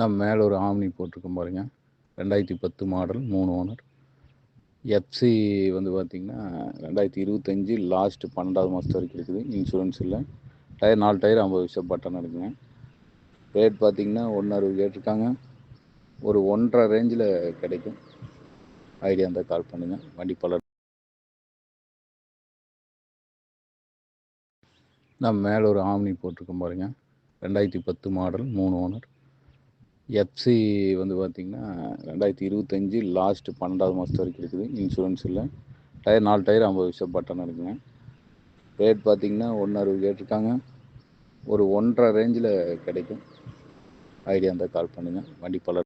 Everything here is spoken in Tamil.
நான் மேலே ஒரு ஆம்னி போட்டிருக்கோம் பாருங்கள் ரெண்டாயிரத்தி பத்து மாடல் மூணு ஓனர் எஃப்சி வந்து பார்த்திங்கன்னா ரெண்டாயிரத்தி இருபத்தஞ்சி லாஸ்ட்டு பன்னெண்டாவது மாதத்து வரைக்கும் இருக்குது. இன்சூரன்ஸ் இல்லை. டயர் நாலு டயர் ஐம்பது விஷயம் பட்டன் இருக்குங்க ரேட் பார்த்திங்கன்னா ஒன்று அறுபது கேட்டிருக்காங்க. ஒரு ஒன்றரை ரேஞ்சில் கிடைக்கும். ஐடியா இருந்தால் கால் பண்ணுங்கள் வண்டி பலர் நான் மேலே ஒரு ஆம்னி போட்டிருக்கோம் பாருங்க. ரெண்டாயிரத்தி பத்து மாடல் மூணு ஓனர் எஃப்சி வந்து பார்த்திங்கன்னா ரெண்டாயிரத்தி இருபத்தஞ்சி லாஸ்ட்டு பன்னெண்டாவது மாதத்து வரைக்கும் இருக்குது. இன்சூரன்ஸ் இல்லை. டயர் நாலு டயர் ஐம்பது விஷயம் பட்டன் இருக்குங்க. ரேட் பார்த்திங்கன்னா ஒன்று அறுபது கேட்டிருக்காங்க. ஒரு ஒன்றரை ரேஞ்சில் கிடைக்கும். ஐடியா இருந்தால் கால் பண்ணுங்கள் வண்டி பல